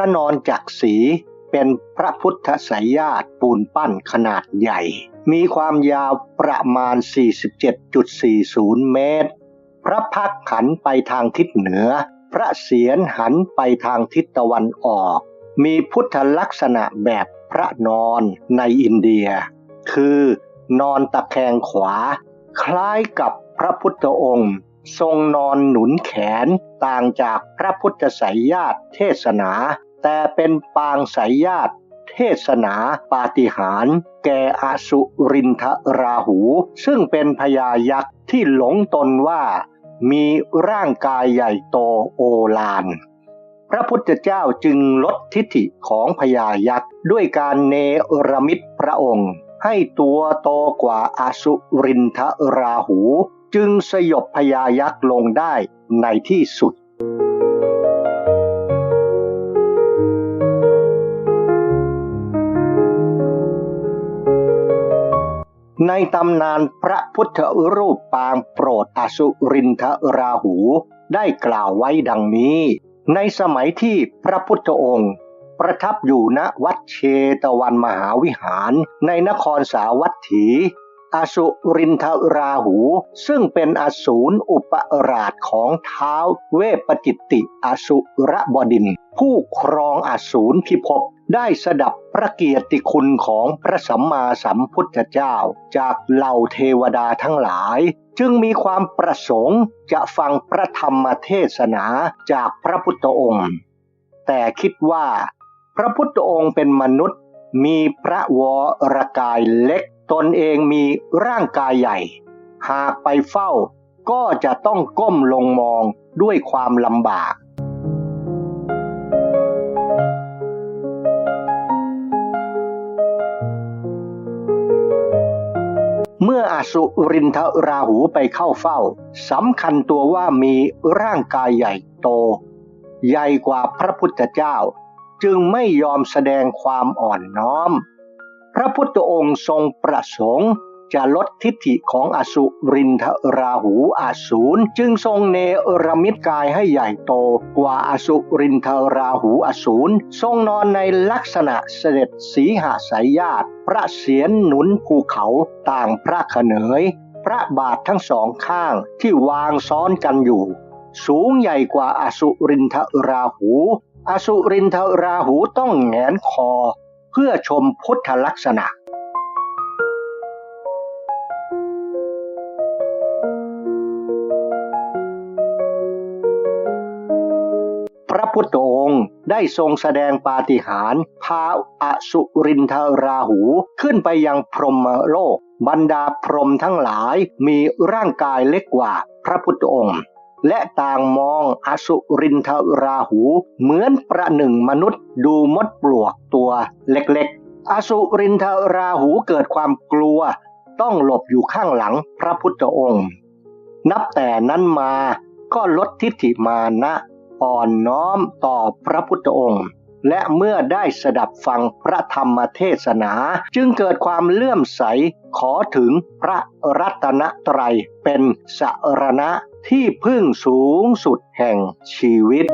ระนอนจักรีเป็นพระพุทธสายญาติปูนปั้นขนาดใหญ่ มีความยาวประมาณ 47.40 เมตร พระพักหันไปทางทิศเหนือ พระเศียรหันไปทางทิศตะวันออก มีพุทธลักษณะแบบพระนอนในอินเดีย คือนอนตะแคงขวา คล้ายกับพระพุทธองค์ ทรงนอนหนุนแขนต่างจากพระพุทธสายญาติเทศนา แต่เป็นปางสายญาติ เทศนาปาฏิหาริย์แก่อสุรินทราหู ซึ่งเป็นพญายักษ์ที่หลงตนว่ามีร่างกายใหญ่โตโอฬารพระพุทธเจ้าจึงลดทิฐิของพญายักษ์ ด้วยการเนรมิตพระองค์ ให้ตัวโตกว่าอสุรินทราหู จึงสยบพญายักษ์ลงได้ในที่สุด ในตำนานพระพุทธรูปปางโปรดอสุรินทราหูได้กล่าวไว้ดังนี้ ในสมัยที่พระพุทธองค์ ประทับอยู่ณวัดเชตวันมหาวิหารในนครสาวัตถี อสุรินทราหู ซึ่งเป็นอสูรอุปราชของเท้าวเวปจิตติอสุรบดิน ผู้ครองอสูรพิภพได้สดับพระเกียรติคุณของพระสัมมาสัมพุทธเจ้า จากเหล่าเทวดาทั้งหลาย จึงมีความประสงค์จะฟังพระธรรมเทศนาจากพระพุทธองค์ แต่คิดว่า พระพุทธองค์เป็นมนุษย์ มีพระวรกายเล็ก ตนเองมีร่างกายใหญ่ หากไปเฝ้าก็จะต้องก้มลงมองด้วยความลำบาก เมื่ออสุรินทราหูไปเข้าเฝ้าสำคัญตัวว่ามีร่างกายใหญ่โต ใหญ่กว่าพระพุทธเจ้า จึงไม่ยอมแสดงความอ่อนน้อม พระพุทธองค์ทรงประสงค์จะลดทิฐิของอสุรินทราหูอาสูรจึงทรงเนรมิตกายให้ใหญ่โตกว่าอสุรินทราหูอสูรทรงนอนในลักษณะเสด็จสีหาสายญาติพระเศียรหนุนภูเขาต่างพระขเนย พระบาททั้งสองข้างที่วางซ้อนกันอยู่ สูงใหญ่กว่าอสุรินทราหู อสุรินทราหูต้องแงนคอ เพื่อชมพุทธลักษณะ พระพุทธองค์ได้ทรงแสดงปาฏิหาริย์พาอสุรินทราหูขึ้นไปยังพรหมโลก บรรดาพรหมทั้งหลายมีร่างกายเล็กกว่าพระพุทธองค์ และต่างมองอสุรินทราหู เหมือนประหนึ่งมนุษย์ดูมดปลวกตัวเล็กๆ อสุรินทราหูเกิดความกลัว ต้องหลบอยู่ข้างหลังพระพุทธองค์ นับแต่นั้นมาก็ลดทิฏฐิมานะอ่อนน้อมต่อพระพุทธองค์ และเมื่อได้สดับฟังพระธรรมเทศนา จึงเกิดความเลื่อมใสขอถึงพระรัตนตรัยเป็นสรณะ ที่พึ่งสูงสุดแห่งชีวิต